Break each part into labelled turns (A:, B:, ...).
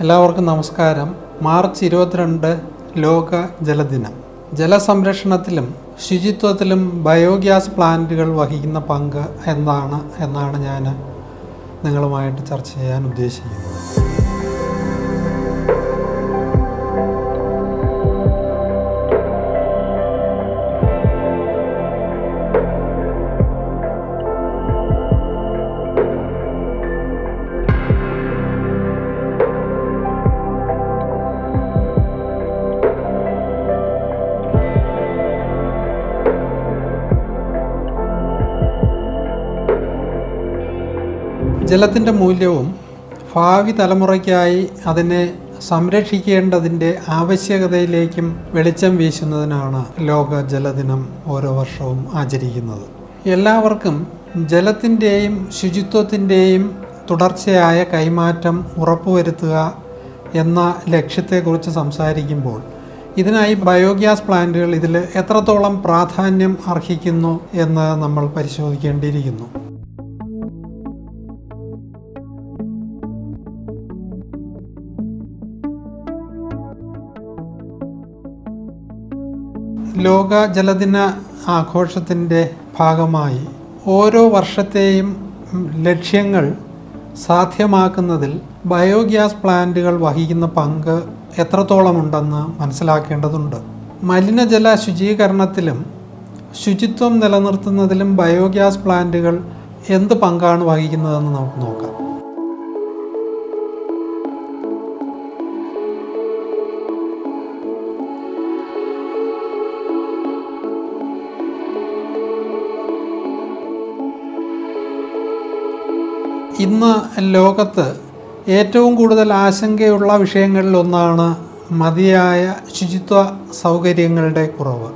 A: എല്ലാവർക്കും നമസ്കാരം. മാർച്ച് ഇരുപത്തിരണ്ട് ലോക ജലദിനം. ജലസംരക്ഷണത്തിലും ശുചിത്വത്തിലും ബയോഗ്യാസ് പ്ലാന്റുകൾ വഹിക്കുന്ന പങ്ക് എന്താണ് എന്നാണ് ഞാൻ നിങ്ങളുമായിട്ട് ചർച്ച ചെയ്യാൻ ഉദ്ദേശിക്കുന്നത്. ജലത്തിന്റെ മൂല്യവും ഭാവി തലമുറയ്ക്കായി അതിനെ സംരക്ഷിക്കേണ്ടതിന്റെ ആവശ്യകതയിലേക്കും വെളിച്ചം വീശുന്നതിനാണ് ലോക ജലദിനം ഓരോ വർഷവും ആചരിക്കുന്നത്. എല്ലാവർക്കും ജലത്തിന്റെയും ശുചിത്വത്തിന്റെയും തുടർച്ചയായ കൈമാറ്റം ഉറപ്പുവരുത്തുക എന്ന ലക്ഷ്യത്തെക്കുറിച്ച് സംസാരിക്കുമ്പോൾ ഇതിനായി ബയോഗ്യാസ് പ്ലാന്റുകൾ ഇതിൽ എത്രത്തോളം പ്രാധാന്യം അർഹിക്കുന്നു എന്ന് നമ്മൾ പരിശോധിക്കേണ്ടിയിരിക്കുന്നു. ലോക ജലദിന ആഘോഷത്തിന്റെ ഭാഗമായി ഓരോ വർഷത്തെയും ലക്ഷ്യങ്ങൾ സാധ്യമാക്കുന്നതിൽ ബയോഗ്യാസ് പ്ലാന്റുകൾ വഹിക്കുന്ന പങ്ക് എത്രത്തോളമുണ്ടെന്ന് മനസ്സിലാക്കേണ്ടതുണ്ട്. മലിനജല ശുചീകരണത്തിലും ശുചിത്വം നിലനിർത്തുന്നതിലും ബയോഗ്യാസ് പ്ലാന്റുകൾ എന്ത് പങ്കാണ് വഹിക്കുന്നതെന്ന് നമുക്ക് നോക്കാം. ഇന്ന് ലോകത്ത് ഏറ്റവും കൂടുതൽ ആശങ്കയുള്ള വിഷയങ്ങളിലൊന്നാണ് മതിയായ ശുചിത്വ സൗകര്യങ്ങളുടെ കുറവ്.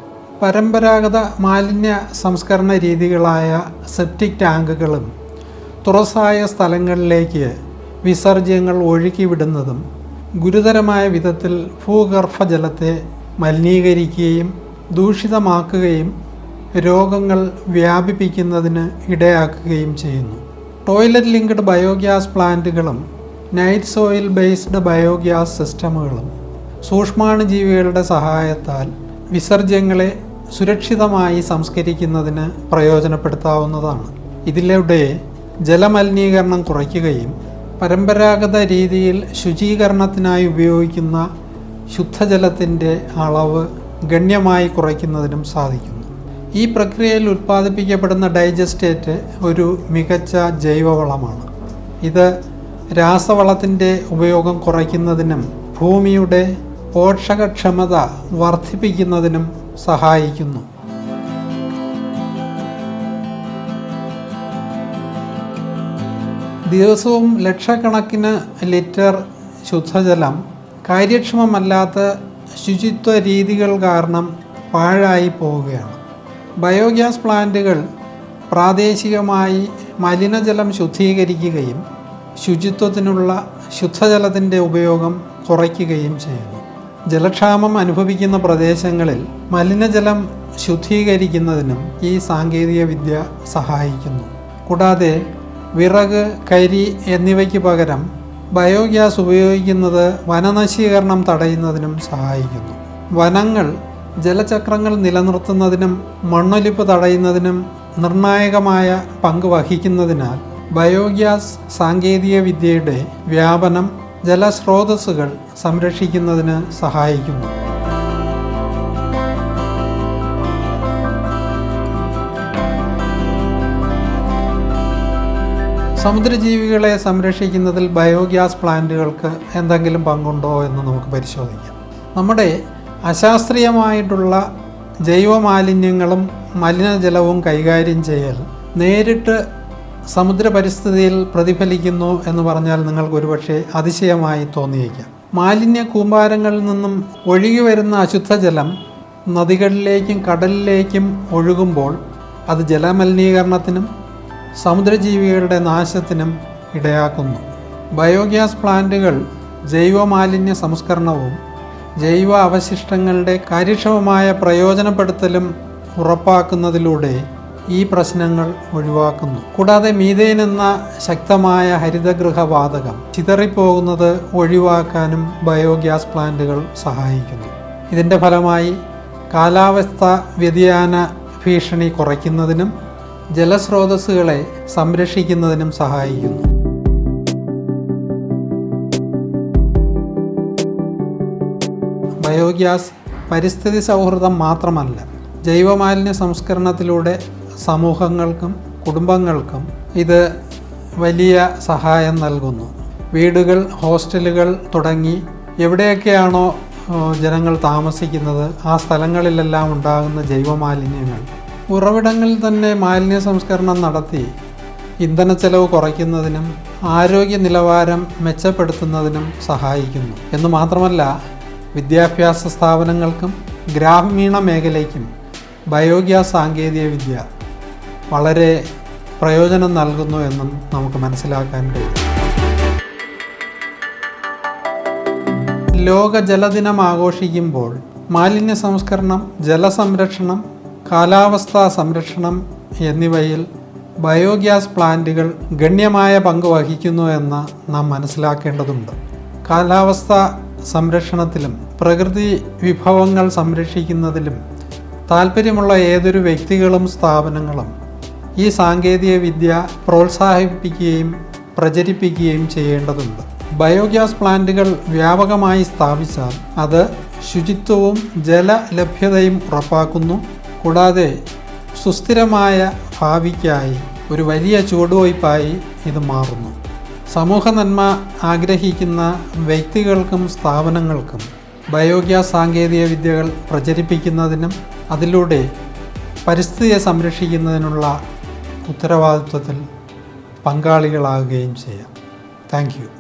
A: പരമ്പരാഗത മാലിന്യ സംസ്കരണ രീതികളായ സെപ്റ്റിക് ടാങ്കുകളും തുറസായ സ്ഥലങ്ങളിലേക്ക് വിസർജ്യങ്ങൾ ഒഴുക്കി വിടുന്നതും ഗുരുതരമായ വിധത്തിൽ ഭൂഗർഭജലത്തെ മലിനീകരിക്കുകയും ദൂഷിതമാക്കുകയും രോഗങ്ങൾ വ്യാപിപ്പിക്കുന്നതിന് ഇടയാക്കുകയും ചെയ്യുന്നു. ടോയ്ലറ്റ് ലിങ്ക്ഡ് ബയോഗ്യാസ് പ്ലാന്റുകളും നൈറ്റ് സോയിൽ ബേസ്ഡ് ബയോഗ്യാസ് സിസ്റ്റമുകളും സൂക്ഷ്മാണുജീവികളുടെ സഹായത്താൽ വിസർജ്യങ്ങളെ സുരക്ഷിതമായി സംസ്കരിക്കുന്നതിന് പ്രയോജനപ്പെടുത്താവുന്നതാണ്. ഇതിലൂടെ ജലമലിനീകരണം കുറയ്ക്കുകയും പരമ്പരാഗത രീതിയിൽ ശുചീകരണത്തിനായി ഉപയോഗിക്കുന്ന ശുദ്ധജലത്തിന്റെ അളവ് ഗണ്യമായി കുറയ്ക്കുന്നതിനും സാധിക്കുന്നു. ഈ പ്രക്രിയയിൽ ഉൽപ്പാദിപ്പിക്കപ്പെടുന്ന ഡൈജസ്റ്റേറ്റ് ഒരു മികച്ച ജൈവവളമാണ്. ഇത് രാസവളത്തിന്റെ ഉപയോഗം കുറയ്ക്കുന്നതിനും ഭൂമിയുടെ പോഷകക്ഷമത വർദ്ധിപ്പിക്കുന്നതിനും സഹായിക്കുന്നു. ദിവസവും ലക്ഷക്കണക്കിന് ലിറ്റർ ശുദ്ധജലം കാര്യക്ഷമമല്ലാത്ത ശുചിത്വ രീതികൾ കാരണം പാഴായി പോവുകയാണ്. ബയോഗ്യാസ് പ്ലാന്റുകൾ പ്രാദേശികമായി മലിനജലം ശുദ്ധീകരിക്കുകയും ശുചിത്വത്തിനുള്ള ശുദ്ധജലത്തിന്റെ ഉപയോഗം കുറയ്ക്കുകയും ചെയ്യുന്നു. ജലക്ഷാമം അനുഭവിക്കുന്ന പ്രദേശങ്ങളിൽ മലിനജലം ശുദ്ധീകരിക്കുന്നതിനും ഈ സാങ്കേതികവിദ്യ സഹായിക്കുന്നു. കൂടാതെ വിറക് കരി എന്നിവയ്ക്ക് പകരം ബയോഗ്യാസ് ഉപയോഗിക്കുന്നത് വനനശീകരണം തടയുന്നതിനും സഹായിക്കുന്നു. വനങ്ങൾ ജലചക്രങ്ങൾ നിലനിർത്തുന്നതിനും മണ്ണൊലിപ്പ് തടയുന്നതിനും നിർണായകമായ പങ്ക് വഹിക്കുന്നതിനാൽ ബയോഗ്യാസ് സാങ്കേതിക വിദ്യയുടെ വ്യാപനം ജലസ്രോതസ്സുകൾ സംരക്ഷിക്കുന്നതിന് സഹായിക്കുന്നു. സമുദ്രജീവികളെ സംരക്ഷിക്കുന്നതിൽ ബയോഗ്യാസ് പ്ലാന്റുകൾക്ക് എന്തെങ്കിലും പങ്കുണ്ടോ എന്ന് നമുക്ക് പരിശോധിക്കാം. നമ്മുടെ അശാസ്ത്രീയമായിട്ടുള്ള ജൈവമാലിന്യങ്ങളും മലിനജലവും കൈകാര്യം ചെയ്യൽ. നേരിട്ട് സമുദ്ര പരിസ്ഥിതിയിൽ പ്രതിഫലിക്കുന്നു എന്ന് പറഞ്ഞാൽ നിങ്ങൾക്ക് ഒരുപക്ഷെ അതിശയമായി തോന്നിയേക്കാം. മാലിന്യ കൂമ്പാരങ്ങളിൽ നിന്നും ഒഴുകി വരുന്ന അശുദ്ധജലം നദികളിലേക്കും കടലിലേക്കും ഒഴുകുമ്പോൾ അത് ജലമലിനീകരണത്തിനും സമുദ്രജീവികളുടെ നാശത്തിനും ഇടയാക്കുന്നു. ബയോഗ്യാസ് പ്ലാന്റുകൾ ജൈവമാലിന്യ സംസ്കരണവും ജൈവ അവശിഷ്ടങ്ങളുടെ കാര്യക്ഷമമായ പ്രയോജനപ്പെടുത്തലും ഉറപ്പാക്കുന്നതിലൂടെ ഈ പ്രശ്നങ്ങൾ ഒഴിവാക്കുന്നു. കൂടാതെ മീതേൻ എന്ന ശക്തമായ ഹരിതഗൃഹവാതകം ചിതറിപ്പോകുന്നത് ഒഴിവാക്കാനും ബയോഗ്യാസ് പ്ലാന്റുകൾ സഹായിക്കുന്നു. ഇതിന്റെ ഫലമായി കാലാവസ്ഥ വ്യതിയാന ഭീഷണി കുറയ്ക്കുന്നതിനും ജലസ്രോതസ്സുകളെ സംരക്ഷിക്കുന്നതിനും സഹായിക്കുന്നു. ബയോഗ്യാസ് പരിസ്ഥിതി സൗഹൃദം മാത്രമല്ല ജൈവമാലിന്യ സംസ്കരണത്തിലൂടെ സമൂഹങ്ങൾക്കും കുടുംബങ്ങൾക്കും ഇത് വലിയ സഹായം നൽകുന്നു. വീടുകൾ ഹോസ്റ്റലുകൾ തുടങ്ങി എവിടെയൊക്കെയാണോ ജനങ്ങൾ താമസിക്കുന്നത് ആ സ്ഥലങ്ങളിലെല്ലാം ഉണ്ടാകുന്ന ജൈവമാലിന്യങ്ങൾ. ഉറവിടങ്ങളിൽ തന്നെ മാലിന്യ സംസ്കരണം നടത്തി ഇന്ധന ചെലവ് കുറയ്ക്കുന്നതിനും ആരോഗ്യ നിലവാരം മെച്ചപ്പെടുത്തുന്നതിനും സഹായിക്കുന്നു. എന്ന് മാത്രമല്ല വിദ്യാഭ്യാസ സ്ഥാപനങ്ങൾക്കും ഗ്രാമീണ മേഖലയ്ക്കും ബയോഗ്യാസ് സാങ്കേതികവിദ്യ വളരെ പ്രയോജനം നൽകുന്നു എന്നും നമുക്ക് മനസ്സിലാക്കാൻ കഴിയും. ലോക ജലദിനം ആഘോഷിക്കുമ്പോൾ മാലിന്യ സംസ്കരണം ജലസംരക്ഷണം കാലാവസ്ഥാ സംരക്ഷണം എന്നിവയിൽ ബയോഗ്യാസ് പ്ലാന്റുകൾ ഗണ്യമായ പങ്ക് വഹിക്കുന്നു എന്ന് നാം മനസ്സിലാക്കേണ്ടതുണ്ട്. കാലാവസ്ഥ സംരക്ഷണത്തിലും പ്രകൃതി വിഭവങ്ങൾ സംരക്ഷിക്കുന്നതിലും താല്പര്യമുള്ള ഏതൊരു വ്യക്തികളും സ്ഥാപനങ്ങളും ഈ സാങ്കേതിക വിദ്യ പ്രോത്സാഹിപ്പിക്കുകയും പ്രചരിപ്പിക്കുകയും ചെയ്യേണ്ടതുണ്ട്. ബയോഗ്യാസ് പ്ലാന്റുകൾ വ്യാപകമായി സ്ഥാപിച്ചാൽ അത് ശുചിത്വവും ജലലഭ്യതയും ഉറപ്പാക്കുന്നു. കൂടാതെ സുസ്ഥിരമായ ഭാവിക്കായി ഒരു വലിയ ചുവടുവയ്പായി ഇത് മാറുന്നു. സമൂഹ നന്മ ആഗ്രഹിക്കുന്ന വ്യക്തികൾക്കും സ്ഥാപനങ്ങൾക്കും ബയോഗ്യാസ് സാങ്കേതിക വിദ്യകൾ പ്രചരിപ്പിക്കുന്നതിനും അതിലൂടെ പരിസ്ഥിതിയെ സംരക്ഷിക്കുന്നതിനുള്ള ഉത്തരവാദിത്വത്തിൽ പങ്കാളികളാകുകയും ചെയ്യാം. താങ്ക്